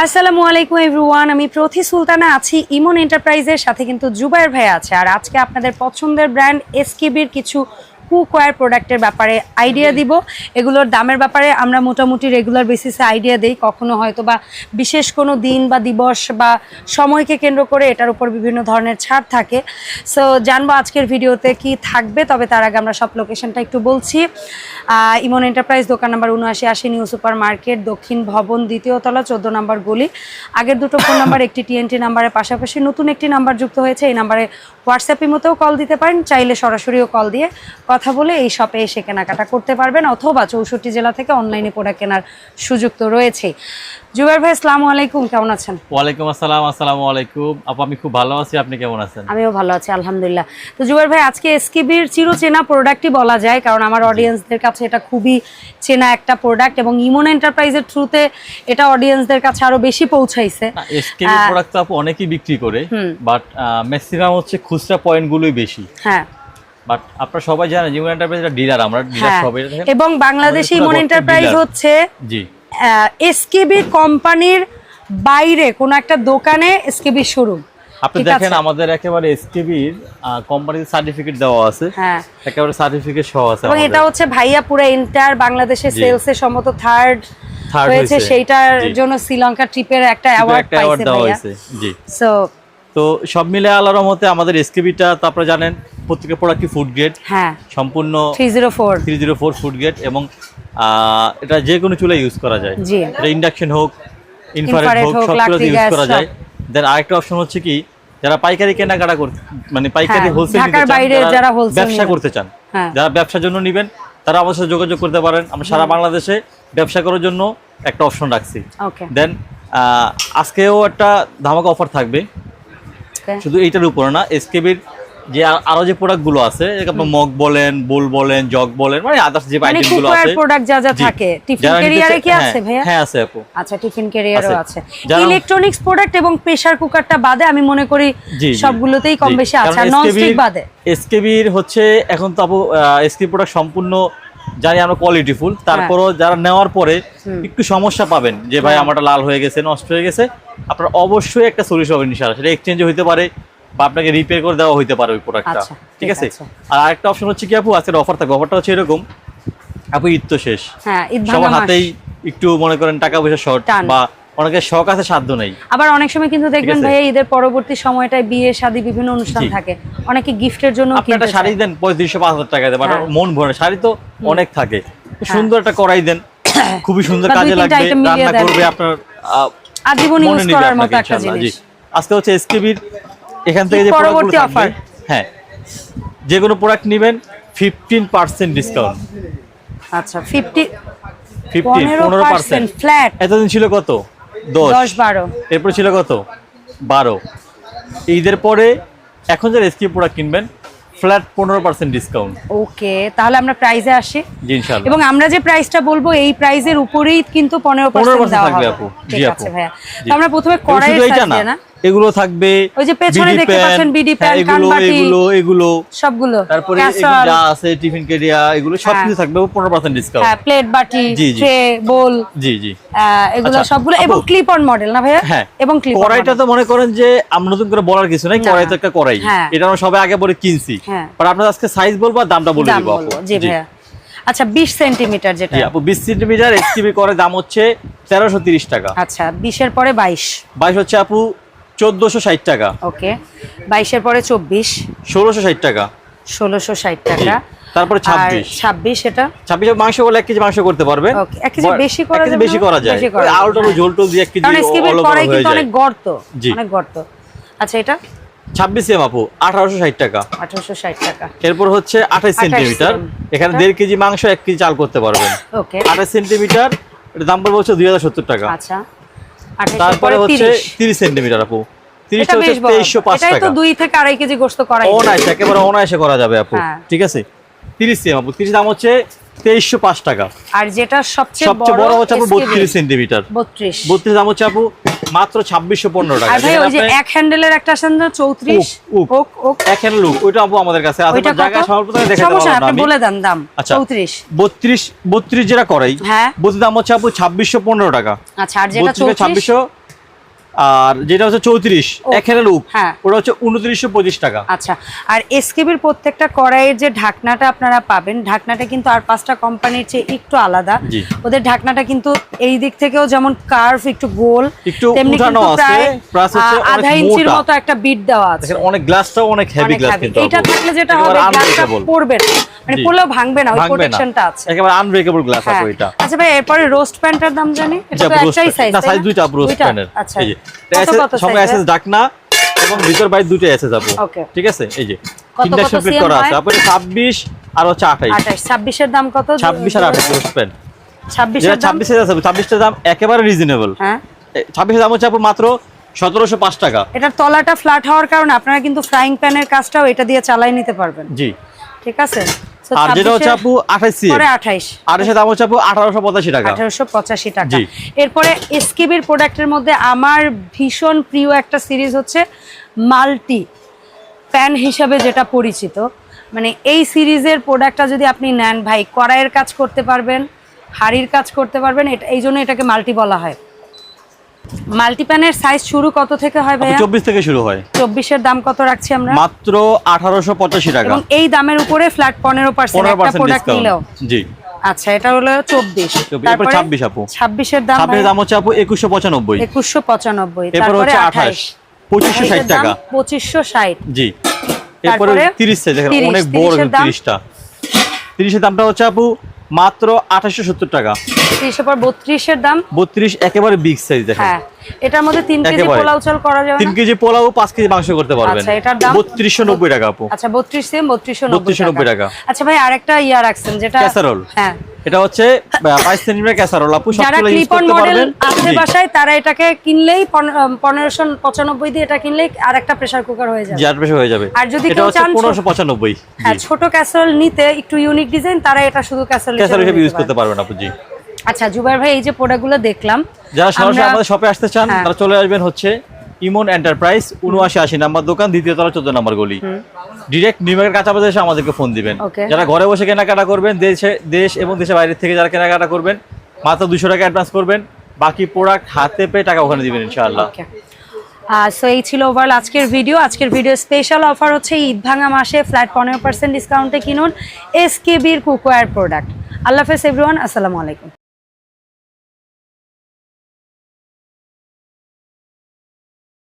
আসসালামু আলাইকুম, এভরিওয়ান। আমি প্রথি সুলতানা আছি ইমন এন্টারপ্রাইজের সাথে কিন্তু জুবায়ের ভাই আছে। আর আজকে আপনাদের পছন্দের ব্র্যান্ড এসকেবির কিছু কুকওয়্যার প্রোডাক্টের ব্যাপারে আইডিয়া দিব। এগুলোর দামের ব্যাপারে আমরা মোটামুটি রেগুলার বেসিসে আইডিয়া দেই। কখনো হয়তো বা বিশেষ কোনো দিন বা দিবস বা সময়কে কেন্দ্র করে এটার উপর বিভিন্ন ধরনের ছাড় থাকে। সো জানব আজকের ভিডিওতে কি থাকবে তবে তার আগে আমরা সব লোকেশনটা একটু বলছি। ইমন এন্টারপ্রাইজ দোকান নাম্বার উনআশি আশি নিউ সুপার মার্কেট দক্ষিণ ভবন দ্বিতীয় তলা চোদ্দ নম্বর গলি। আগের দুটো ফোন নাম্বার একটি টিএনটি নাম্বারের পাশাপাশি নতুন একটি নাম্বার যুক্ত হয়েছে। এই নাম্বারে হোয়াটসঅ্যাপের মতেও কল দিতে পারেন। চাইলে সরাসরিও কল দিয়ে কথা বলে এই শপে এসে কেনাকাটা করতে পারবেন অথবা চৌষট্টি জেলা থেকে অনলাইনে প্রোডাক্ট কেনার সুযোগ তো রয়েছে। জুবাইর ভাই আসসালামু আলাইকুম কেমন আছেন? ওয়ালাইকুম আসসালাম আসসালামু আলাইকুম। আপু আমি খুব ভালো আছি আপনি কেমন আছেন? আমিও ভালো আছি আলহামদুলিল্লাহ। তো জুবাইর ভাই আজকে এসকেবির চিরচেনা প্রোডাক্টই বলা যায় কারণ আমার অডিয়েন্সদের কাছে এটা খুবই চেনা একটা প্রোডাক্ট এবং ইমন এন্টারপ্রাইজের থ্রুতে এটা অডিয়েন্সদের কাছে আরও বেশি পৌঁছাইছে। এসকেবি প্রোডাক্ট তো আপু অনেকেই বিক্রি করে বাট ম্যাক্সিমাম হচ্ছে খুচরা পয়েন্টগুলোই বেশি। হ্যাঁ। বাট আপনারা সবাই জানেন জীবন এন্টারপ্রাইজ ডিলার আমরা ডিলার হ্যাঁ। সবাই এবং বাংলাদেশে এন্টারপ্রাইজ হচ্ছে জি। এসকেবি কোম্পানির বাইরে কোনো একটা দোকানে এসকেবি শোরুম আপনি দেখেন আমাদের একেবারে এসকেবির কোম্পানির সার্টিফিকেট দেওয়া আছে। হ্যাঁ। একেবারে সার্টিফিকেট সহ আছে এবং এটা হচ্ছে ভাইয়া পুরো এন্টার বাংলাদেশের জি। সেলসে সম্মত থার্ড হয়েছে। সেইটার জন্য শ্রীলঙ্কা ট্রিপের একটা অ্যাওয়ার্ড পাইছে ভাইয়া। জি। সো তো সব মিলে আল্লাহর রহমতে আমাদের এসকেবিটা তো আপনারা জানেন প্রত্যেকের প্রোডাক্টই ফুড গ্রেড হ্যাঁ। সম্পূর্ণ three zero four three zero four food grade এবং এটা যে কোনো চুলা ইউজ করা যায়। এটা ইন্ডাকশন হোক ইনফ্রারেড হোক হোক, সব লাকড়ি ইউজ করা যায়। দেন আরেকটা অপশন হচ্ছে কি যারা পাইকারি কেনাকাটা করতে মানে পাইকারি হ্যাঁ, হোলসেল যারা ব্যবসা করতে চান হ্যাঁ। যারা ব্যবসার জন্য নেবেন তারা আমাদের সাথে যোগাযোগ করতে পারেন। আমরা সারা বাংলাদেশে ব্যবসা করার জন্য একটা অপশন রাখছি। দেন আজকেও একটা ধামাকা অফার থাকবে। শুধু এইটার উপরে না এসকেবির যে আরও যে প্রোডাক্টগুলো আছে আপনার মগ বলেন বোল বলেন জগ বলেন মানে আদার্স যে মানে আছে। প্রোডাক্ট যা যা থাকে টিফিন ক্যারিয়ারে কি হ্যাঁ, আছে ভাইয়া? হ্যাঁ আছে আপু। আচ্ছা টিফিন ক্যারিয়ারও আছে। ইলেকট্রনিক্স প্রোডাক্ট এবং প্রেসার কুকারটা বাদে আমি মনে করি। সবগুলোতেই কম বেশি আছে। নন স্টিক বাদে। এসকেবির হচ্ছে এখন তো আপু প্রোডাক্ট সম্পূর্ণ জানি আমরা কোয়ালিটি ফুল তারপরও যারা নেওয়ার পরে একটু সমস্যা পাবেন যে ভাই হ্যাঁ। আমারটা লাল হয়ে গেছে নষ্ট হয়ে গেছে। আপনার অবশ্যই একটা সলিউশন হবে ইনশাআল্লাহ। সেটা এক্সচেঞ্জ হইতে পারে বা আপনাকে রিপেয়ার করে দেওয়া হইতে পারে ওই প্রোডাক্টটা আচ্ছা, ঠিক আছে। আর আরেকটা অপশন হচ্ছে কি আপু? আজকের অফার থাকবে অফারটা হচ্ছে এরকম। আপু ঈদ তো শেষ। হ্যাঁ সবার হাতেই একটু মনে করেন টাকা পয়সা শর্ট বা অনেকের শখ আছে সাধ্য নেই। আবার অনেক সময় কিন্তু দেখবেন? ভাইয়া ঈদের পরবর্তী সময়টায় বিয়ে শাদী বিভিন্ন অনুষ্ঠান থাকে। অনেকে গিফটের জন্য আপনি একটা শাড়ি দেন পঁয়ত্রিশশো পাঁচ হাজার টাকা দেন হ্যাঁ। মন ভরে শাড়ি তো অনেক থাকে। সুন্দর একটা কড়াই দেন। খুবই সুন্দর কাজে লাগবে। রান্না করবে আপনার আজীবন মনে ইউজ করার মতো একটা জিনিস। আজকে হচ্ছে এসকেবির এখান থেকে যে পরবর্তী offer। হ্যাঁ যে কোনো প্রোডাক্ট নেবেন ফিফটিন পার্সেন্ট ডিসকাউন্ট আচ্ছা ফিফটি ফিফটিন পনেরো পার্সেন্ট ফ্ল্যাট এতদিন ছিল কত? দশ। দশ বারো। এরপর ছিল কত? বারো। ঈদের পরে এখন যারা এসকি প্রোডাক্ট কিনবেন ফ্ল্যাট পনেরো পার্সেন্ট ডিসকাউন্ট ওকে তাহলে আমরা প্রাইজে আসি। জি ইনশাল্লাহ এবং আমরা যে প্রাইসটা বলব এই প্রাইসের উপরেই কিন্তু পনেরো 15% পার্সেন্ট দেওয়া হবে। ঠিক আছে। ভাইয়া। তো আমরা প্রথমে দিয়ে না? এগুলো থাকবে ওই যে পেছনে দেখতে পাচ্ছেন বিডি হ্যাঁ, প্যান, কানবাটি। এগুলো এগুলো সবগুলো তারপরে যা আছে টিফিন কেরিয়া এগুলো সব কিছু থাকবে পনেরো পার্সেন্ট ডিসকাউন্ট হ্যাঁ প্লেট বাটি। ট্রে বোল জি জি। এগুলো আচ্ছা, সবগুলো এবং ক্লিপ অন মডেল না ভাইয়া? হ্যাঁ। এবং ক্লিপ কড়াইটা তো মনে করেন যে আমরা নতুন করে বলার কিছু নাই। কড়াই তো একটা কড়াই। হ্যাঁ। এটা আমরা সবাই আগে পরে কিনছি। হ্যাঁ। পর আপনার আজকে সাইজ বলব আর দামটা বলে দিব আপু। জি ভাইয়া। আচ্ছা বিশ সেন্টিমিটার যেটা। আপু বিশ সেন্টিমিটার এসকিবি করে দাম হচ্ছে তেরোশো তিরিশ টাকা। আচ্ছা বিশের পরে বাইশ। বাইশ হচ্ছে আপু চোদ্দশো ষাট টাকা। ওকে। বাইশের পরে চব্বিশ। ষোলোশো ষাট টাকা। ষোলোশো ষাট টাকা। তারপরে ছাব্বিশ। ছাব্বিশ এটা? ছাব্বিশ মাংস এক কেজি মাংস করতে পারবে। এক কেজি বেশি করা বেশি যায়। বেশি করা। ঝোল টোল দিয়ে এক কেজি অনেক গর্ত। অনেক গর্ত। আচ্ছা এটা? ছাব্বিশ এম আপু আঠারোশো ষাট টাকা। আঠারোশো ষাট টাকা। এরপর হচ্ছে আঠাশ 28 সেন্টিমিটার। এখানে? দেড় কেজি মাংস এক কেজি চাল করতে পারবেন। ওকে। আঠাশ সেন্টিমিটার এটা দাম পড়বে হচ্ছে দুই হাজার সত্তর টাকা। আচ্ছা। তারপরে হচ্ছে তিরিশ। তিরিশ সেন্টিমিটার আপু। তিরিশটা এটা হচ্ছে বেশ বড়। তেইশশো পাঁচ তো দুই থেকে আড়াই কেজি গোস্ত করাই অনায়াসে একেবারে অনায়াসে করা যাবে আপু। হ্যাঁ। ঠিক আছে? তিরিশ সেম আপু। তিরিশ দাম হচ্ছে তেইশশো পাঁচ টাকা। আর যেটা সবচেয়ে সবচেয়ে বড় হচ্ছে আপু বত্রিশ সেন্টিমিটার। বত্রিশ। বত্রিশ দাম হচ্ছে আপু মাত্র ছাব্বিশশো পনেরো টাকা। ভাই ওই যে এক হ্যান্ডেলের একটা আছে না চৌত্রিশ। ওক ওক। এক হ্যান্ড লুক ওইটা আপু আমাদের কাছে আছে দেখাতে সমস্যা আপনি বলে দেন দাম আচ্ছা চৌত্রিশ। বত্রিশ বত্রিশ যেটা করাই হ্যাঁ। বত্রিশ দাম হচ্ছে আপু ছাব্বিশশো পনেরো টাকা। আচ্ছা আর যেটা ছাব্বিশশো আর যেটা হচ্ছে চৌত্রিশ এখানে লুক হ্যাঁ। ওটা হচ্ছে উনত্রিশশো পঁচিশ টাকা। আচ্ছা আর এসকেবির প্রত্যেকটা কড়াইয়ের যে ঢাকনাটা আপনারা পাবেন ঢাকনাটা কিন্তু আর পাঁচটা কোম্পানির চেয়ে একটু আলাদা। ওদের ঢাকনাটা কিন্তু এই দিক থেকেও যেমন কার্ভ একটু গোল একটু তেমনি কিন্তু প্রায় আধা ইঞ্চির মতো একটা বিট দেওয়া আছে। অনেক গ্লাসটাও অনেক হেভি গ্লাস কিন্তু এটা থাকলে যেটা হবে গ্লাসটা পড়বে না। মানে পড়লেও ভাঙবে না ওই প্রোটেকশনটা আছে। একেবারে আনব্রেকেবল গ্লাস হ্যাঁ। আপু এটা আচ্ছা ভাই এরপরে রোস্ট প্যানটার দাম জানি? এটা তো একটাই সাইজ না সাইজ দুইটা রোস্ট প্যানের আচ্ছা। এই যে কত কত সঙ্গে size আছে ঢাকনা এবং ভিতর বাইরে দুটো আছে যাব ঠিক আছে? এই যে তিনটা সেপারেট করা আছে। আপনি 26 আর হচ্ছে 28 আঠাশ ছাব্বিশের দাম কত? 26 আর 28 রোস্ট প্যান ছাব্বিশের যেটা দাম? 26 এর আছে 26 এর দাম একেবারে রিজনেবল হ্যাঁ। 26 এর দাম হচ্ছে আপু মাত্র 1705 টাকা। এটার তলাটা ফ্ল্যাট হওয়ার কারণে আপনারা কিন্তু ফ্রাইং প্যানের কাজটাও এটা দিয়ে চালাই নিতে পারবেন। জি। ঠিক আছে? আর যেটা হচ্ছে 26 আপু 28 পরে আঠাইশ আর এর দাম হচ্ছে আপু 1885 টাকা। আঠারোশো পঁচাশি টাকা। এরপরে এসকেবির প্রোডাক্টের মধ্যে আমার ভীষণ প্রিয় একটা সিরিজ হচ্ছে মাল্টি প্যান হিসাবে যেটা পরিচিত। মানে এই সিরিজের প্রোডাক্টটা যদি আপনি নেন ভাই কড়াইয়ের কাজ করতে পারবেন হাড়ির কাজ করতে পারবেন এটা এই জন্য এটাকে মাল্টি বলা হয়। মাল্টি প্যানের সাইজ শুরু কত থেকে হয় ভাইয়া? 24 থেকে শুরু হয়। চব্বিশের দাম কত রাখছি আমরা? মাত্র 1885 টাকা। এবং এই দামের উপরে ফ্ল্যাট পনেরো পার্সেন্ট একটা প্রোডাক্ট নিলেও। জি। আচ্ছা এটা হলো চব্বিশ। এরপর 26 আপু। ছাব্বিশের দাম 26 এর দাম হচ্ছে আপু 2195 একুশশো পঁচানব্বই এরপর তারপরে হচ্ছে আঠাশ। 28 2560 টাকা। পঁচিশশো ষাট। জি। এরপরে তারপরে 30 সাইজ দেখেন অনেক বড় 30 এর 30টা 30 এর দামটা হচ্ছে আপু মাত্র 2870 টাকা। পর দাম। 32 একেবারে বিগ সাইজ দেখেন। হ্যাঁ এটার মধ্যে কেজি একেবারে। পোলাও চাল করা যাবে 3 কেজি পোলাও 5 কেজি মাংস করতে পারবেন। আচ্ছা, এটার দাম? 3290 টাকা আপু। আচ্ছা বত্রিশ সেম বত্রিশশো 3290 টাকা। আচ্ছা ভাই আরেকটা ইয়া রাখছেন যেটা ক্যাসারোল। হ্যাঁ। এটা হচ্ছে 22 সেন্টিমিটার ক্যাসারোল আপু সবগুলো ইউজ করতে পারবেন। আছে বাসায় তারা এটাকে কিনলেই পনেরোশো পঁচানব্বই দিয়ে এটা কিনলেই প্রেসার কুকার হয়ে যাবে। জি আর হয়ে যাবে। আর যদি কেউ চান ছো- 1595 হ্যাঁ ছোট ক্যাসারোল নিতে একটু ইউনিক ডিজাইন তারা এটা শুধু ক্যাসারোল ক্যাসারোল হিসেবে ইউজ করতে পারবেন আপু জি। আচ্ছা জুবাইর ভাই এই যে প্রোডাক্টগুলো দেখলাম যারা সরাসরি আমাদের শপে আসতে চান হ্যাঁ। তারা চলে আসবেন হচ্ছে ইমন এন্টারপ্রাইজ উনআশি আশি নাম্বার দোকান দ্বিতীয় তলা চোদ্দ নাম্বার গলি। ডিরেক্ট নিউমার্কের বাজার এসে আমাদেরকে ফোন দিবেন। যারা ঘরে বসে কেনাকাটা করবেন দেশে দেশ এবং দেশের বাইরে থেকে যারা কেনাকাটা করবেন মাত্র দুশো টাকা অ্যাডভান্স করবেন। বাকি প্রোডাক্ট হাতে পেয়ে টাকা ওখানে দিবেন ইনশাআল্লাহ। সো এই ছিল ওভারঅল আজকের ভিডিও আজকের ভিডিও স্পেশাল অফার হচ্ছে ঈদ ভাঙা মাসে ফ্ল্যাট পনেরো পার্সেন্ট ডিসকাউন্টে কিনুন এস কে বির কুকওয়ার প্রোডাক্ট আল্লাহ হাফেজ এভরিওয়ান আসসালামু আলাইকুম।